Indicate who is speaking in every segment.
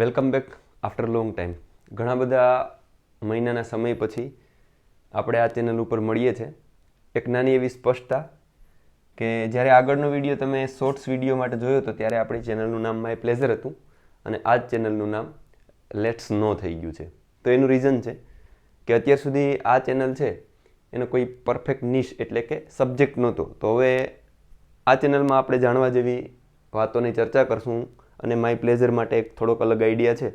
Speaker 1: Welcome back after long time. ઘણા બધા મહિનાના સમય પછી આપણે આ ચેનલ ઉપર મળીએ છીએ એક નાની એવી સ્પષ્ટતા કે જ્યારે આગળનો વીડિયો તમે શોર્ટ્સ વીડિયો માટે જોયો હતો ત્યારે આપણી ચેનલનું નામ માય પ્લેઝર હતું અને આ જ ચેનલનું નામ લેટ્સ નો થઈ ગયું છે. તો એનું રીઝન છે કે અત્યાર સુધી આ ચેનલ છે એનો કોઈ પરફેક્ટ નિશ એટલે કે સબ્જેક્ટ નહોતો. તો હવે આ ચેનલમાં આપણે જાણવા જેવી વાતોની ચર્ચા કરશું. અને માય પ્લેઝર માટે એક થોડોક અલગ આઈડિયા છે.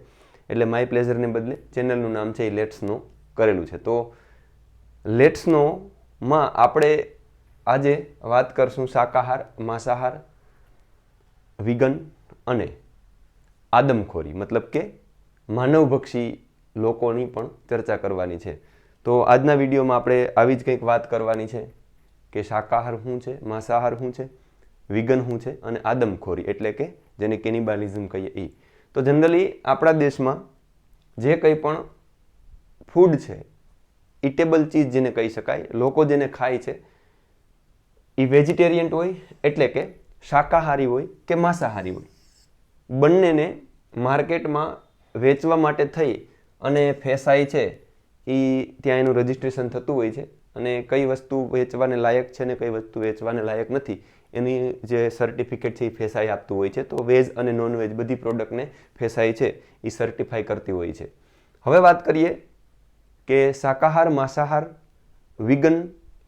Speaker 1: એટલે માય પ્લેઝરને બદલે ચેનલનું નામ છે એ લેટ્સનો કરેલું છે. તો લેટ્સનોમાં આપણે આજે વાત કરશું શાકાહાર, માંસાહાર વિગન અને આદમખોરી, મતલબ કે માનવભક્ષી લોકોની પણ ચર્ચા કરવાની છે. તો આજના વિડીયોમાં આપણે આવી જ કંઈક વાત કરવાની છે કે શાકાહાર શું છે, માંસાહાર શું છે વિગન શું છે અને આદમખોરી, એટલે કે જેને કેનિબાલિઝમ કહીએ એ તો જનરલી આપણા દેશમાં જે કંઈ પણ ફૂડ છે ઇટેબલ ચીજ જેને કહી શકાય, લોકો જેને ખાય છે એ વેજીટેરિયન હોય એટલે કે શાકાહારી હોય કે માંસાહારી હોય. બંનેને માર્કેટમાં વેચવા માટે થઈ અને ફેસાય છે એ ત્યાં એનું રજિસ્ટ્રેશન થતું હોય છે અને કઈ વસ્તુ વેચવાને લાયક છે ને કઈ વસ્તુ વેચવાને લાયક નથી એની જે સર્ટિફિકેટ છે એ ફેસાઈ આપતું હોય છે. તો વેજ અને નોનવેજ બધી પ્રોડક્ટને ફેસાઈ છે એ સર્ટિફાઈ કરતી હોય છે. હવે વાત કરીએ કે શાકાહાર, માંસાહાર વિગન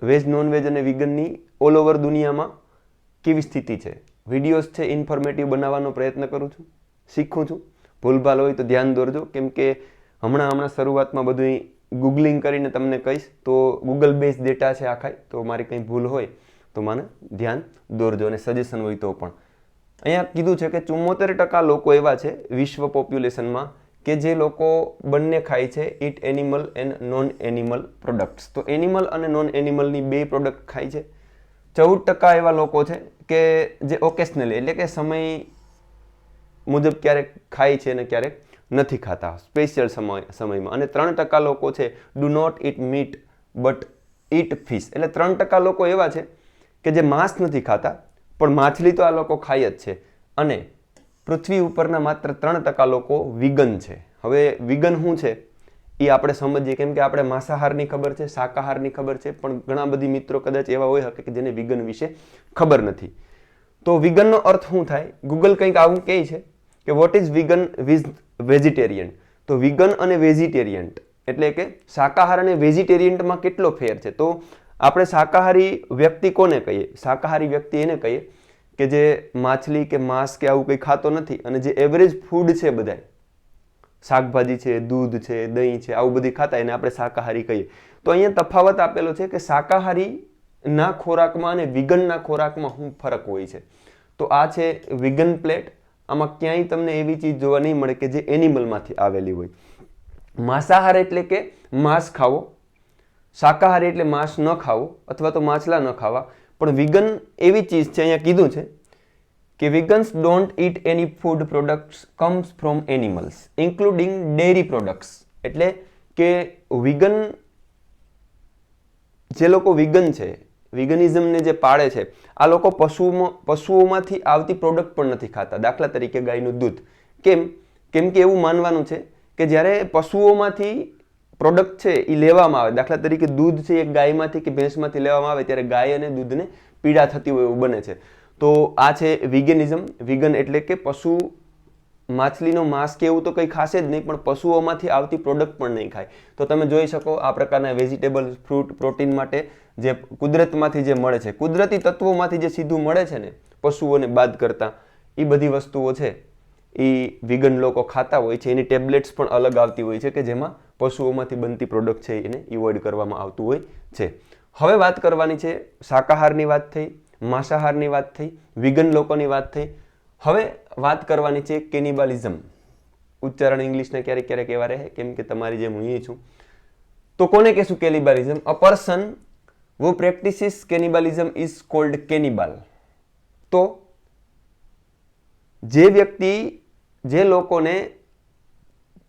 Speaker 1: વેજ નોનવેજ અને વિગનની ઓલ ઓવર દુનિયામાં કેવી સ્થિતિ છે? વિડીયોઝ છે ઇન્ફોર્મેટિવ બનાવવાનો પ્રયત્ન કરું છું, શીખું છું. ભૂલભાલ હોય તો ધ્યાન દોરજો. કેમ કે હમણાં હમણાં શરૂઆતમાં બધું ગૂગલિંગ કરીને તમને કહીશ તો ગૂગલ બેઝ ડેટા છે આખાય. તો મારી કંઈ ભૂલ હોય તો મને ધ્યાન દોરજો અને સજેશન હોય તો પણ. અહીંયા કીધું છે કે ચુમ્મોતેર ટકા લોકો એવા છે વિશ્વ પોપ્યુલેશનમાં કે જે લોકો બંને ખાય છે eat animal and non animal products તો એનિમલ અને નોન એનિમલની બે પ્રોડક્ટ ખાય છે. ચૌદ ટકા એવા લોકો છે કે જે ઓકેશનલી એટલે કે સમય મુજબ ક્યારેક ખાય છે અને ક્યારેક નથી ખાતા સ્પેશિયલ સમય, સમયમાં. અને ત્રણ ટકા લોકો છે do not eat meat but eat fish એટલે ત્રણ ટકા લોકો એવા છે કે જે માંસ નથી ખાતા, પણ માછલી તો આ લોકો ખાય જ છે. અને પૃથ્વી ઉપરના માત્ર ત્રણ ટકા લોકો વિગન છે. હવે વિગન શું છે? એ આપણે સમજીએ કેમ કે આપણે માંસાહારની ખબર છે, શાકાહારની ખબર છે, પણ ઘણા બધી મિત્રો કદાચ એવા હોય શકે કે જેને વિગન વિશે ખબર નથી. તો વિગનનો અર્થ શું થાય? ગૂગલ કંઈક આવું કહે છે કે what is vegan vs vegetarian તો વિગન અને વેજીટેરિયન એટલે કે શાકાહાર અને વેજીટેરિયન્ટમાં કેટલો ફેર છે? તો આપણે શાકાહારી વ્યક્તિ કોને કહીએ? શાકાહારી વ્યક્તિ એને કહીએ કે જે માછલી કે માંસ કે આવું કંઈ ખાતો નથી અને જે એવરેજ ફૂડ છે બધાય. શાકભાજી છે, દૂધ છે, દહીં છે, આવું બધી ખાતા એને આપણે શાકાહારી કહીએ. તો અહીંયા તફાવત આપેલો છે કે શાકાહારી ના ખોરાકમાં અને વિગનના ખોરાકમાં શું ફરક હોય છે. તો આ છે વિગન પ્લેટ. આમાં ક્યાંય તમને એવી ચીજ જોવા નહીં મળે કે જે એનિમલમાંથી આવેલી હોય. માંસાહાર એટલે કે માંસ ખાવો. શાકાહારી એટલે માંસ ન ખાવો અથવા તો માછલા ન ખાવા. પણ વિગન એવી ચીજ છે, અહીંયા કીધું છે કે vegans don't eat any food products comes from animals including dairy products એટલે કે વિગન જે લોકો વિગન છે વિગનિઝમને જે પાળે છે, આ લોકો પશુઓમાં પશુઓમાંથી આવતી પ્રોડક્ટ પણ નથી ખાતા, દાખલા તરીકે ગાયનું દૂધ. કેમ? કેમ કે એવું માનવાનું છે કે જ્યારે પશુઓમાંથી પ્રોડક્ટ છે એ લેવામાં આવે. દાખલા તરીકે દૂધ છે એક ગાયમાંથી કે ભેંસમાંથી લેવામાં આવે ત્યારે ગાય અને દૂધને પીડા થતી હોય એવું બને છે. તો આ છે વિગેનિઝમ વિગન એટલે કે પશુ માછલીનો માંસ કે એવું તો કંઈ ખાશે જ નહીં, પણ પશુઓમાંથી આવતી પ્રોડક્ટ પણ નહીં ખાય. તો તમે જોઈ શકો આ પ્રકારના વેજીટેબલ ફ્રૂટ પ્રોટીન માટે જે કુદરતમાંથી જે મળે છે. કુદરતી તત્વોમાંથી જે સીધું મળે છે ને, પશુઓને બાદ કરતાં એ બધી વસ્તુઓ છે એ વિગન લોકો ખાતા હોય છે. એની ટેબ્લેટ્સ પણ અલગ આવતી હોય છે કે જેમાં પશુઓમાંથી બનતી પ્રોડક્ટ છે એને ઇવોઇડ કરવામાં આવતું હોય છે. હવે વાત કરવાની છે શાકાહારની વાત થઈ, માંસાહારની વાત થઈ વિગન લોકોની વાત થઈ. હવે વાત કરવાની છે કેનિબાલિઝમ ઉચ્ચારણ ઇંગ્લિશના ક્યારેક ક્યારેક એવા રહે, કેમ કે તમારી જેમ હું છું. તો કોને કહેશું cannibalism a person who practices cannibalism is called cannibal તો જે વ્યક્તિ, જે લોકોને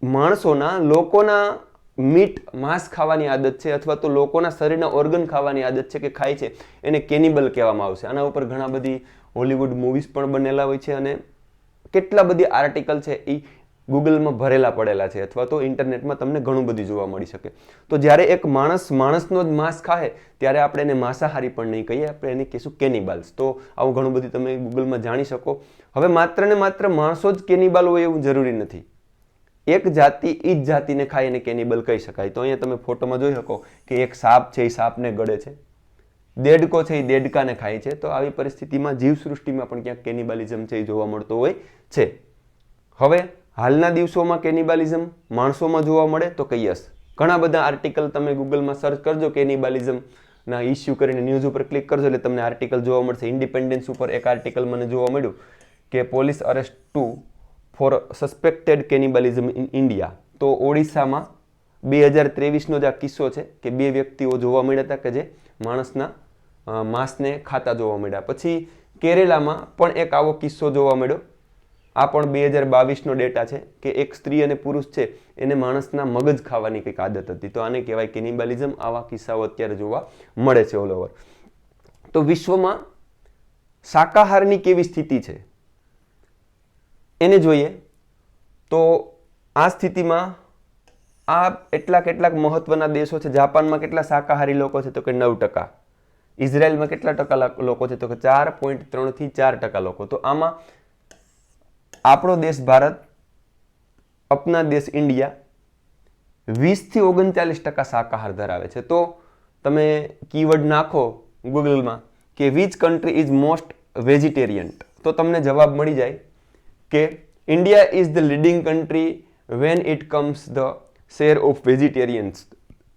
Speaker 1: માણસોના લોકોના મીટ, માંસ ખાવાની આદત છે અથવા તો લોકોના શરીરના ઓર્ગન ખાવાની આદત છે કે ખાય છે, એને કેનિબલ કહેવામાં આવશે આના ઉપર ઘણા બધી હોલિવૂડ મૂવીઝ પણ બનેલા હોય છે અને કેટલા બધી આર્ટિકલ છે એ ગૂગલમાં ભરેલા પડેલા છે અથવા તો ઇન્ટરનેટમાં તમને ઘણું બધું જોવા મળી શકે. તો જ્યારે એક માણસ માણસનો જ માંસ ખાય ત્યારે આપણે એને માંસાહારી પણ નહીં કહીએ, આપણે એને કહીશું કેનિબાલ્સ તો આવું ઘણું બધું તમે ગૂગલમાં જાણી શકો. હવે માત્ર ને માત્ર માણસો જ કેનિબાલ હોય એવું જરૂરી નથી. એક જાતિ એ જ જાતિને ખાય એને કેનિબલ કહી શકાય. તો અહીંયા તમે ફોટોમાં જોઈ શકો કે એક સાપ છે એ સાપને ગળે છે. દેડકો છે એ દેડકાને ખાય છે. તો આવી પરિસ્થિતિમાં જીવસૃષ્ટિમાં પણ ક્યાંક કેનિબાલિઝમ છે એ જોવા મળતો હોય છે. હવે હાલના દિવસોમાં કેનિબાલિઝમ માણસોમાં જોવા મળે તો કે યસ ઘણા બધા આર્ટિકલ તમે ગૂગલમાં સર્ચ કરજો કેનિબાલિઝમના ઇસ્યુ કરીને ન્યૂઝ ઉપર ક્લિક કરજો એટલે તમને આર્ટિકલ જોવા મળશે. ઇન્ડિપેન્ડન્સ ઉપર એક આર્ટિકલ મને જોવા મળ્યું કે police arrest two for suspected cannibalism in India તો ઓડિશામાં બે હજાર ત્રેવીસનો જ આ કિસ્સો છે કે બે વ્યક્તિઓ જોવા મળ્યા હતા કે જે માણસના માંસને ખાતા જોવા મળ્યા. પછી કેરેલામાં પણ એક આવો કિસ્સો જોવા મળ્યો. આ પણ બે હજાર બાવીસનો ડેટા છે કે એક સ્ત્રી અને પુરુષ છે, એને માણસના મગજ ખાવાની કંઈક આદત હતી. તો આને કહેવાય કેનિબાલિઝમ. આવા કિસ્સાઓ અત્યારે જોવા મળે છે ઓલ ઓવર. તો વિશ્વમાં શાકાહારની કેવી સ્થિતિ છે? એને જોઈએ તો આ સ્થિતિમાં આ એટલા કેટલાક મહત્વના દેશો છે. જાપાનમાં કેટલા શાકાહારી લોકો છે તો કે નવ ટકા. ઇઝરાયલમાં કેટલા ટકા લોકો છે તો કે ચાર પોઈન્ટ ત્રણથી ચાર ટકા લોકો. તો આમાં આપણો દેશ ભારત, અપના દેશ ઇન્ડિયા વીસથી ઓગણચાલીસ ટકા શાકાહાર ધરાવે છે. તો તમે કીવર્ડ નાખો ગૂગલમાં કે which country is most vegetarian તો તમને જવાબ મળી જાય કે India is the leading country when it comes the share of vegetarians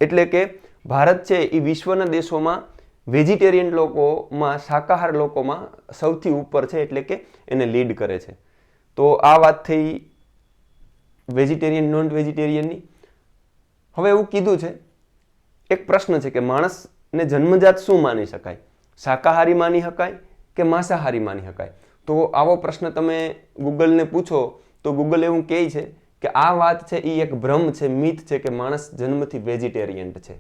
Speaker 1: એટલે કે ભારત છે એ વિશ્વના દેશોમાં વેજીટેરિયન લોકોમાં, શાકાહાર લોકોમાં સૌથી ઉપર છે, એટલે કે એને લીડ કરે છે. તો આ વાત થઈ વેજીટેરિયન નોન વેજીટેરિયનની હવે એવું કીધું છે, એક પ્રશ્ન છે કે માણસને જન્મજાત શું માની શકાય? શાકાહારી માની શકાય કે માંસાહારી માની શકાય? તો આવો પ્રશ્ન તમે ગૂગલને પૂછો, તો ગૂગલ એવું કહે છે કે આ વાત છે એ એક ભ્રમ છે, મિથ છે કે માણસ જન્મથી વેજીટેરિયન્ટ છે.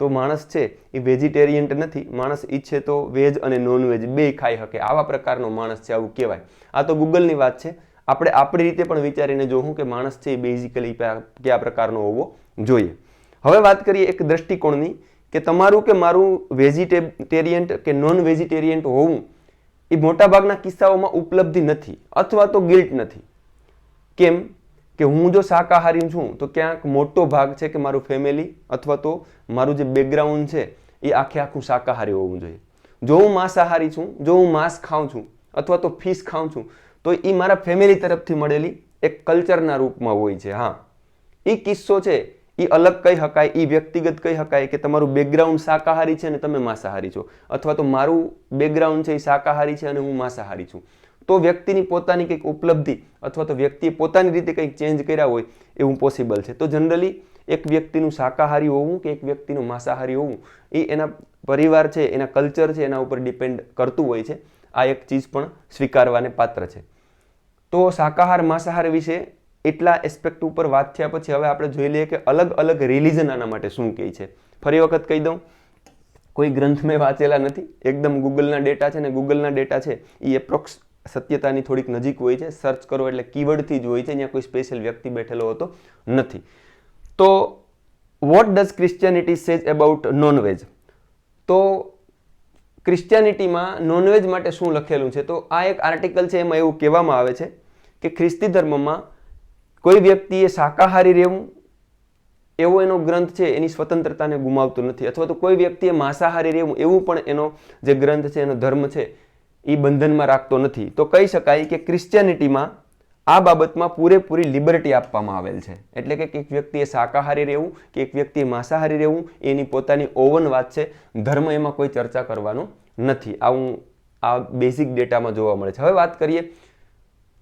Speaker 1: તો માણસ છે એ વેજીટેરિયન્ટ નથી, માણસ ઈચ્છે તો વેજ અને નોનવેજ બે ખાઈ શકે, આવા પ્રકારનો માણસ છે આવું કહેવાય. આ તો ગૂગલની વાત છે. આપણે આપણી રીતે પણ વિચારીને જોવું કે માણસ છે એ બેઝિકલી કયા પ્રકારનો હોવો જોઈએ. હવે વાત કરીએ એક દ્રષ્ટિકોણની કે તમારું કે મારું વેજીટેરિયન્ટ કે નોન વેજીટેરિયન્ટ હોવું એ મોટાભાગના કિસ્સાઓમાં ઉપલબ્ધિ નથી અથવા તો ગિલ્ટ નથી. કેમ? કે હું જો શાકાહારી છું, તો ક્યાંક મોટો ભાગ છે કે મારું ફેમિલી અથવા તો મારું જે બેકગ્રાઉન્ડ છે, એ આખે આખું શાકાહારી હોવું જોઈએ. જો હું માંસાહારી છું, જો હું માંસ ખાઉં છું અથવા તો ફિશ ખાઉં છું, તો એ મારા ફેમિલી તરફથી મળેલી એક કલ્ચરના રૂપમાં હોય છે, હા. એ કિસ્સો છે એ અલગ કહી શકાય એ વ્યક્તિગત કહી શકાય કે તમારું બેકગ્રાઉન્ડ શાકાહારી છે અને તમે માંસાહારી છો. અથવા તો મારું બેકગ્રાઉન્ડ છે એ શાકાહારી છે અને હું માંસાહારી છું. તો વ્યક્તિની પોતાની કંઈક ઉપલબ્ધિ અથવા તો વ્યક્તિએ પોતાની રીતે કંઈક ચેન્જ કર્યા હોય એવું પોસિબલ છે. તો જનરલી એક વ્યક્તિનું શાકાહારી હોવું કે એક વ્યક્તિનું માંસાહારી હોવું એ એના પરિવાર છે, એના કલ્ચર છે, એના ઉપર ડિપેન્ડ કરતું હોય છે. આ એક ચીજ પણ સ્વીકારવાને પાત્ર છે. તો શાકાહાર માંસાહાર વિશે એટલા એસ્પેક્ટ ઉપર વાત થયા પછી હવે આપણે જોઈ લઈએ કે અલગ અલગ રિલિઝન આના માટે શું કહે છે. ફરી વખત કહી દઉં, કોઈ ગ્રંથ મેં વાંચેલા નથી. એકદમ ગૂગલના ડેટા છે ને ગૂગલના ડેટા છે એ એપ્રોક્સ સત્યતાની થોડીક નજીક હોય છે. સર્ચ કરો એટલે કીવર્ડથી જ હોય છે, ત્યાં કોઈ સ્પેશિયલ વ્યક્તિ બેઠેલો હોતો નથી. તો what does Christianity says about nonveg તો ક્રિશ્ચિયાનિટીમાં નોનવેજ માટે શું લખેલું છે? તો આ એક આર્ટિકલ છે, એમાં એવું કહેવામાં આવે છે કે ખ્રિસ્તી ધર્મમાં કોઈ વ્યક્તિએ શાકાહારી રહેવું, એવો એનો ગ્રંથ છે, એની સ્વતંત્રતાને ગુમાવતો નથી. અથવા તો કોઈ વ્યક્તિએ માંસાહારી રહેવું, એવું પણ એનો જે ગ્રંથ છે, એનો ધર્મ છે એ બંધનમાં રાખતો નથી. તો કહી શકાય કે ક્રિશ્ચિયાનિટીમાં આ બાબતમાં પૂરેપૂરી લિબર્ટી આપવામાં આવેલ છે. એટલે કે એક વ્યક્તિએ શાકાહારી રહેવું, કે એક વ્યક્તિએ માંસાહારી રહેવું, એની પોતાની ઓવન વાત છે, ધર્મ એમાં કોઈ ચર્ચા કરવાનો નથી. આવું આ બેઝિક ડેટામાં જોવા મળે છે. હવે વાત કરીએ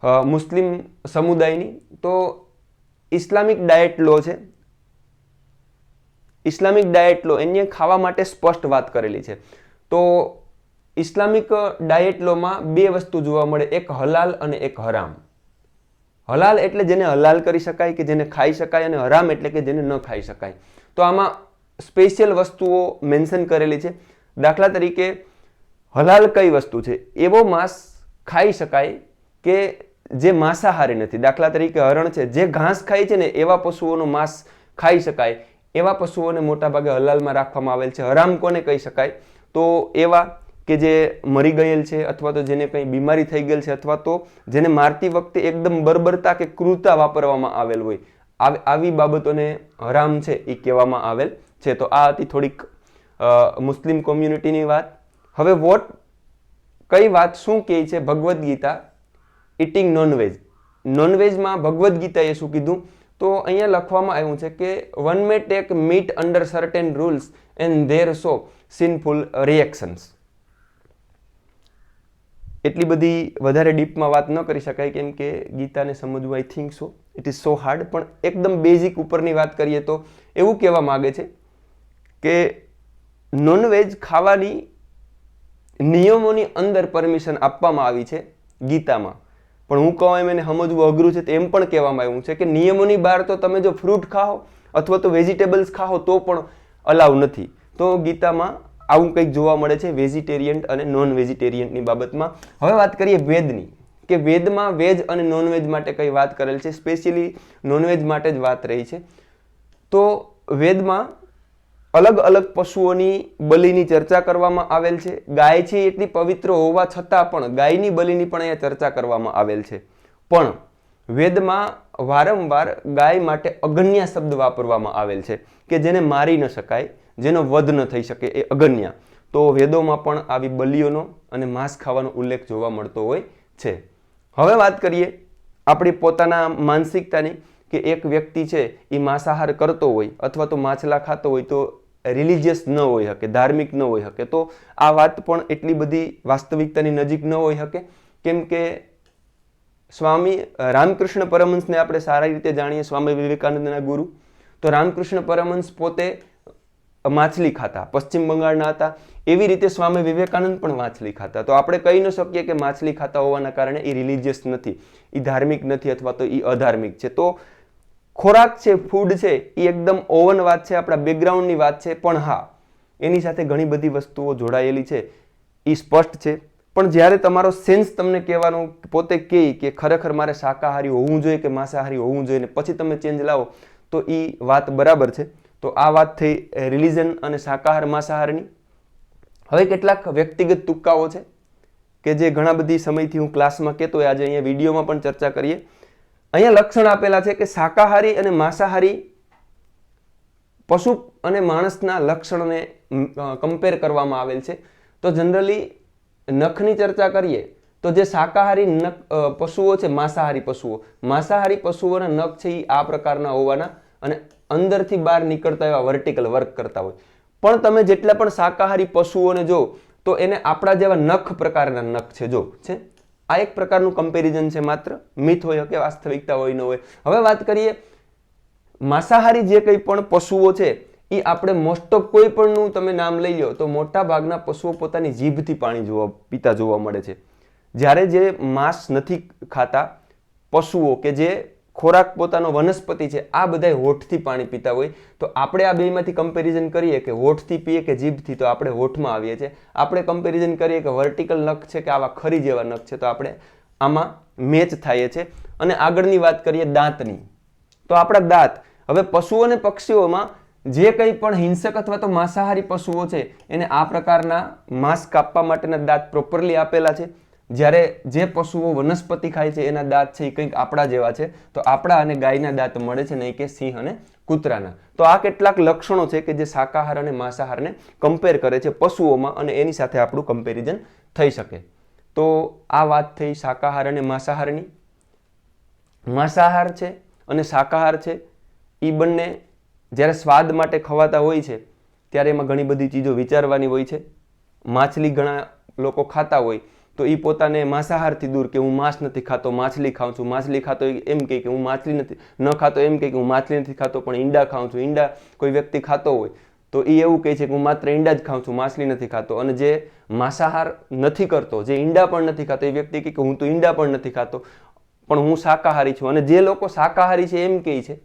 Speaker 1: મુસ્લિમ સમુદાયની, તો ઇસ્લામિક ડાયટ લો છે. ઇસ્લામિક ડાયટ લો, એની ખાવા માટે સ્પષ્ટ વાત કરેલી છે. તો ઇસ્લામિક ડાયટ લોમાં બે વસ્તુ જોવા મળે, એક હલાલ અને એક હરામ. હલાલ એટલે જેને હલાલ કરી શકાય કે જેને ખાઈ શકાય અને હરામ એટલે કે જેને ન ખાઈ શકાય. તો આમાં સ્પેશિયલ વસ્તુઓ મેન્શન કરેલી છે. દાખલા તરીકે, હલાલ કઈ વસ્તુ છે? એવો માંસ ખાઈ શકાય કે જે માંસાહારી નથી, દાખલા તરીકે હરણ છે, જે ઘાસ ખાય છે ને, એવા પશુઓનો માંસ ખાઈ શકાય. એવા પશુઓને મોટાભાગે હલાલમાં રાખવામાં આવેલ છે. હરામ કોને કહી શકાય? તો એવા કે જે મરી ગયેલ છે અથવા તો જેને કંઈ બીમારી થઈ ગયેલ છે અથવા તો જેને મારતી વખતે એકદમ બર્બરતા કે ક્રૂરતા વાપરવામાં આવેલ હોય. આવી બાબતોને હરામ છે એ કહેવામાં આવેલ છે. તો આ હતી થોડીક મુસ્લિમ કોમ્યુનિટીની વાત. હવે વોટ, કઈ વાત શું કહે છે Bhagavad Gita? Eating non veg નોનવેજમાં Bhagavad ગીતાએ શું કીધું? તો અહીંયા લખવામાં આવ્યું છે કે one may take meat under certain rules and there so sinful reactions એટલી બધી વધારે ડીપમાં વાત ન કરી શકાય કેમ કે ગીતાને સમજવું I think so it is so hard પણ એકદમ બેઝિક ઉપરની વાત કરીએ તો એવું કહેવા માગે છે કે નોનવેજ ખાવાની નિયમોની અંદર પરમિશન આપવામાં આવી છે ગીતામાં. પણ હું કહું એમ એને સમજવું અઘરું છે એમ પણ કહેવામાં આવ્યું છે કે નિયમોની બહાર તો તમે જો ફ્રૂટ ખાઓ અથવા તો વેજીટેબલ્સ ખાઓ તો પણ અલાઉ નથી. તો ગીતામાં આવું કંઈક જોવા મળે છે વેજીટેરિયન અને નોન વેજીટેરિયનની બાબતમાં. હવે વાત કરીએ વેદની. કે વેદમાં વેજ અને નોનવેજ માટે કંઈ વાત કરેલ છે, સ્પેશિયલી નોનવેજ માટે જ વાત રહી છે. તો વેદમાં અલગ અલગ પશુઓની બલિની ચર્ચા કરવામાં આવેલ છે. ગાય છે એટલી પવિત્ર હોવા છતાં પણ ગાયની બલિની પણ અહીંયા ચર્ચા કરવામાં આવેલ છે. પણ વેદમાં વારંવાર ગાય માટે અગન્ય શબ્દ વાપરવામાં આવેલ છે કે જેને મારી ન શકાય, જેનો વધ ન થઈ શકે એ અગન્ય. તો વેદોમાં પણ આવી બલિઓનો અને માંસ ખાવાનો ઉલ્લેખ જોવા મળતો હોય છે. હવે વાત કરીએ આપણી પોતાના માનસિકતાની કે એક વ્યક્તિ છે એ માંસાહાર કરતો હોય અથવા તો માછલા ખાતો હોય તો રિલિજિયસ ન હોઈ શકે, ધાર્મિક ન હોઈ શકે, તો આ વાત પણ એટલી બધી વાસ્તવિકતાની નજીક ન હોઈ શકે. કેમ કે સ્વામી રામકૃષ્ણ પરમહંસને આપણે સારી રીતે જાણીએ, સ્વામી વિવેકાનંદના ગુરુ. તો રામકૃષ્ણ પરમહંસ પોતે માછલી ખાતા, પશ્ચિમ બંગાળના હતા. એવી રીતે સ્વામી વિવેકાનંદ પણ માછલી ખાતા. તો આપણે કહી ન શકીએ કે માછલી ખાતા હોવાના કારણે એ રિલિજિયસ નથી. એ ધાર્મિક નથી અથવા તો એ અધાર્મિક છે. તો ખોરાક છે ફૂડ છે એ એકદમ ઓવન વાત છે, આપણા બેકગ્રાઉન્ડની વાત છે, પણ હા, એની સાથે ઘણી બધી વસ્તુઓ જોડાયેલી છે એ સ્પષ્ટ છે. પણ જ્યારે તમારો સેન્સ તમને કહેવાનું પોતે કહે કે ખરેખર મારે શાકાહારી હોવું જોઈએ કે માંસાહારી હોવું જોઈએ ને પછી તમે ચેન્જ લાવો, તો એ વાત બરાબર છે. તો આ વાત થઈ રિલિઝન અને શાકાહાર માંસાહારની. હવે કેટલાક વ્યક્તિગત તુક્કાઓ છે કે જે ઘણા બધી સમયથી હું ક્લાસમાં કહેતો આજે અહીંયા વિડીયોમાં પણ ચર્ચા કરીએ. અહીંયા લક્ષણ આપેલા છે કે શાકાહારી અને માંસાહારી પશુ અને માણસના લક્ષણને કમ્પેર કરવામાં આવેલ છે. તો જનરલી નખની ચર્ચા કરીએ તો જે શાકાહારી નખ પશુઓ છે, માંસાહારી પશુઓ, માંસાહારી પશુઓના નખ છે એ આ પ્રકારના હોવાના અને અંદરથી બહાર નીકળતા એવા વર્ટિકલ વર્ક કરતા હોય. પણ તમે જેટલા પણ શાકાહારી પશુઓને જો તો એને આપણા જેવા નખ પ્રકારના નખ છે, જો, છે? આ એક પ્રકારનું કમ્પેરિઝન છે માત્ર. મિથ હોય કે વાસ્તવિકતા હોય ન હોય. હવે વાત કરીએ, માંસાહારી જે કંઈ પણ પશુઓ છે, એ આપણે મોસ્ટ ઓફ કોઈ પણનું તમે નામ લઈ લો, તો મોટા ભાગના પશુઓ પોતાની જીભથી પાણી જોવા, પીતા જોવા મળે છે. જ્યારે જે માંસ નથી ખાતા, પશુઓ કે જે ખોરાક પોતાનો વનસ્પતિ છે, આ બધા હોઠથી પાણી પીતા હોય. તો આપણે આ બેમાંથી કમ્પેરિઝન કરીએ કે હોઠથી પીએ કે જીભથી, તો આપણે હોઠમાં આવીએ છીએ. આપણે કમ્પેરિઝન કરીએ કે વર્ટિકલ નખ છે કે આવા ખરી જેવા નખ છે, તો આપણે આમાં મેચ થાય છે. અને આગળની વાત કરીએ દાંતની. તો આપણા દાંત. હવે પશુઓ અને પક્ષીઓમાં જે કંઈ પણ હિંસક અથવા તો માંસાહારી પશુઓ છે, એને આ પ્રકારના માંસ કાપવા માટેના દાંત પ્રોપરલી આપેલા છે. જ્યારે જે પશુઓ વનસ્પતિ ખાય છે, એના દાંત છે, એ કંઈક આપણા જેવા છે, તો આપણા અને ગાયના દાંત મળે છે નહીં કે સિંહ અને કૂતરાના. તો આ કેટલાક લક્ષણો છે કે જે શાકાહાર અને માંસાહારને કમ્પેર કરે છે પશુઓમાં અને એની સાથે આપણું કમ્પેરિઝન થઈ શકે. તો આ વાત થઈ શાકાહાર અને માંસાહારની. માંસાહાર છે અને શાકાહાર છે એ બંને જ્યારે સ્વાદ માટે ખવાતા હોય છે, ત્યારે એમાં ઘણી બધી ચીજો વિચારવાની હોય છે. માછલી ઘણા લોકો ખાતા હોય તો એ પોતાને માંસાહારથી દૂર કે હું માંસ નથી ખાતો, માછલી ખાઉં છું. માછલી ખાતો એમ કહે કે હું માછલી નથી, ન ખાતો એમ કહે કે હું માછલી નથી ખાતો, પણ ઈંડા ખાઉં છું. ઈંડા કોઈ વ્યક્તિ ખાતો હોય, તો એ એવું કહે છે કે હું માત્ર ઈંડા જ ખાઉં છું, માછલી નથી ખાતો. અને જે માંસાહાર નથી કરતો, જે ઈંડા પણ નથી ખાતો, એ વ્યક્તિ કહે કે હું તો ઈંડા પણ નથી ખાતો, પણ હું શાકાહારી છું. અને જે લોકો શાકાહારી છે એમ કહે છે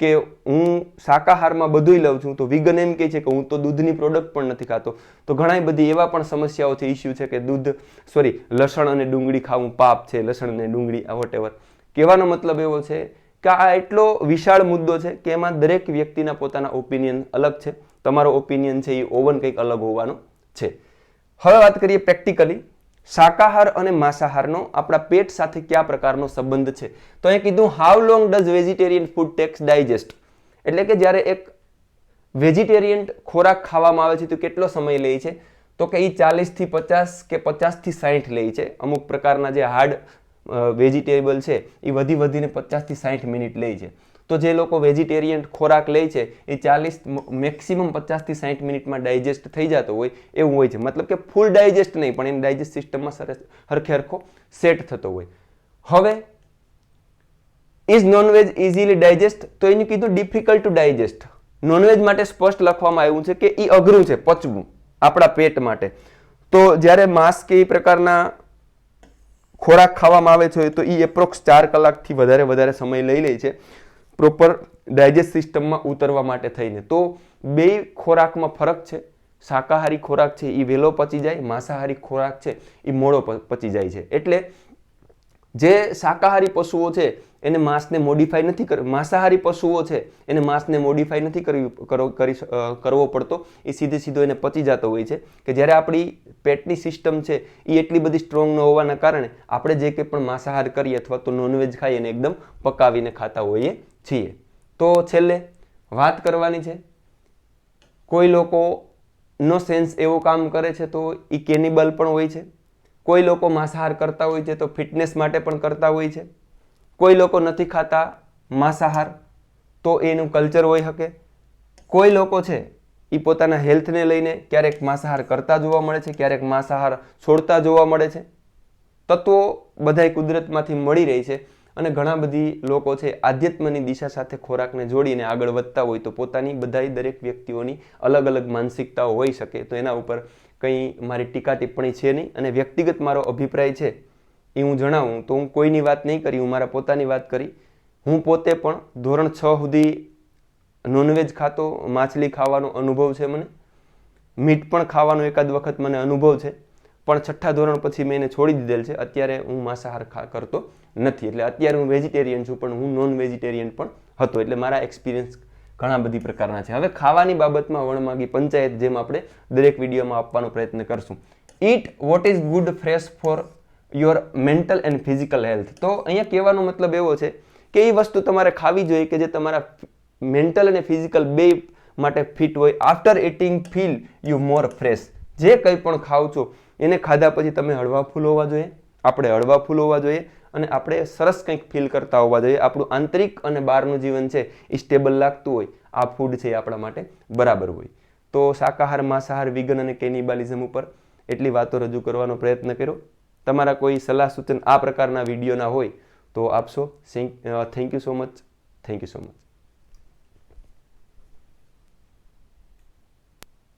Speaker 1: કે હું શાકાહારમાં બધુંય લઉં છું, તો વિગન એમ કહે છે કે હું તો દૂધની પ્રોડક્ટ પણ નથી ખાતો. તો ઘણા બધી એવા પણ સમસ્યાઓ છે ઇસ્યુ છે કે દૂધ સોરી લસણ અને ડુંગળી ખાવું પાપ છે, લસણ અને ડુંગળી, આ વોટેવર કહેવાનો મતલબ એવો છે કે આ એટલો વિશાળ મુદ્દો છે કે એમાં દરેક વ્યક્તિના પોતાના ઓપિનિયન અલગ છે. તમારો ઓપિનિયન છે એ ઓવન કંઈક અલગ હોવાનો છે. હવે વાત કરીએ પ્રેક્ટિકલી શાકાહાર અને માંસાહારનો આપણા પેટ સાથે કયા પ્રકારનો સંબંધ છે? તો અહીં કીધું how long does vegetarian food takes digest એટલે કે જ્યારે એક વેજીટેરિયન ખોરાક ખાવામાં આવે છે, તો કેટલો સમય લે છે? તો કે એ ચાલીસથી પચાસ કે પચાસથી સાઠ લે છે. અમુક પ્રકારના જે હાર્ડ વેજીટેબલ છે એ વધી વધીને પચાસથી સાઠ મિનિટ લે છે. તો જે લોકો વેજીટેરિયન ખોરાક લે છે, એ ચાલીસ મેક્સિમમ પચાસથી સાઠ મિનિટમાં ડાયજેસ્ટ થઈ જતો હોય એવું હોય છે. મતલબ કે ફૂલ ડાયજેસ્ટ નહીં, પણ એની ડાયજેસ્ટ સિસ્ટમમાં સરસ હરખે હરખો સેટ થતો હોય. હવે ઇઝ નોનવેજ ઇઝીલી ડાયજેસ્ટ તો એનું કીધું ડિફિકલ્ટ ટુ ડાયજેસ્ટ નોનવેજ માટે સ્પષ્ટ લખવામાં આવ્યું છે કે એ અઘરું છે, પચવું આપણા પેટ માટે. તો જ્યારે માંસ કે એ પ્રકારના ખોરાક ખાવામાં આવે છે, તો એ એપ્રોક્સ ચાર કલાકથી વધારે વધારે સમય લઈ લે છે. પ્રોપર ડાયજેસ્ટ સિસ્ટમમાં ઉતરવા માટે થઈને. તો બે ખોરાકમાં ફરક છે. શાકાહારી ખોરાક છે એ વહેલો પચી જાય, માંસાહારી ખોરાક છે એ મોડો પચી જાય છે. એટલે જે શાકાહારી પશુઓ છે એને માંસને મોડિફાઈ નથી કર, માંસાહારી પશુઓ છે, એને માંસને મોડિફાઈ નથી કરવી કરી કરવો પડતો. એ સીધે સીધો એને પચી જતો હોય છે કે જ્યારે આપણી પેટની સિસ્ટમ છે એ એટલી બધી સ્ટ્રોંગ ન હોવાના કારણે આપણે જે કંઈ પણ માંસાહાર કરીએ અથવા તો નોનવેજ ખાઈ એને એકદમ પકાવીને ખાતા હોઈએ છીએ. તો છેલ્લે વાત કરવાની છે, કોઈ લોકોનો સેન્સ એવો કામ કરે છે તો એ કેનિબલ પણ હોય છે. કોઈ લોકો માંસાહાર કરતા હોય છે તો ફિટનેસ માટે પણ કરતા હોય છે. કોઈ લોકો નથી ખાતા માંસાહાર, તો એનું કલ્ચર હોઈ શકે. કોઈ લોકો છે એ પોતાના હેલ્થને લઈને ક્યારેક માંસાહાર કરતા જોવા મળે છે, ક્યારેક માંસાહાર છોડતા જોવા મળે છે. તત્વો બધાય કુદરતમાંથી મળી રહી છે અને ઘણા બધી લોકો છે, આધ્યાત્મની દિશા સાથે ખોરાકને જોડીને આગળ વધતા હોય તો પોતાની બધાય દરેક વ્યક્તિઓની અલગ અલગ માનસિકતાઓ હોઈ શકે. તો એના ઉપર કંઈ મારી ટીકા ટિપ્પણી છે નહીં અને વ્યક્તિગત મારો અભિપ્રાય છે. એ હું જણાવું તો હું કોઈની વાત નહીં કરી, હું મારા પોતાની વાત કરી. હું પોતે પણ ધોરણ છ સુધી નોનવેજ ખાતો, માછલી ખાવાનો અનુભવ છે મને. મીટ પણ ખાવાનો એકાદ વખત મને અનુભવ છે. પણ છઠ્ઠા ધોરણ પછી મેં એને છોડી દીધેલ છે. અત્યારે હું માંસાહાર ખા, કરતો નથી. એટલે અત્યારે હું વેજીટેરિયન છું, પણ હું નોન વેજીટેરિયન પણ હતો. એટલે મારા એક્સપિરિયન્સ ઘણા બધી પ્રકારના છે. હવે ખાવાની બાબતમાં વણમાગી પંચાયત જેમ આપણે દરેક વિડીયોમાં આપવાનો પ્રયત્ન કરશું. Eat what is good fresh for your mental and physical health તો અહીંયા કહેવાનો મતલબ એવો છે કે એ વસ્તુ તમારે ખાવી જોઈએ કે જે તમારા મેન્ટલ અને ફિઝિકલ બે માટે ફિટ હોય. After eating feel you more fresh જે કંઈ પણ ખાવ છો, એને ખાધા પછી તમે હળવા ફૂલ હોવા જોઈએ, આપણે હળવા ફૂલ હોવા જોઈએ અને આપણે સરસ કંઈક ફીલ કરતા હોવા જોઈએ. આપણું આંતરિક અને બહારનું જીવન છે એ સ્ટેબલ લાગતું હોય. આ ફૂડ છે એ આપણા માટે બરાબર હોય. તો શાકાહાર, માંસાહાર વિગન અને કેનિબાલિઝમ ઉપર એટલી વાતો રજૂ કરવાનો પ્રયત્ન કર્યો. તમારા કોઈ સલાહ સૂચન આ પ્રકારના વિડીયોના હોય તો આપશો. Thank you so much thank you so much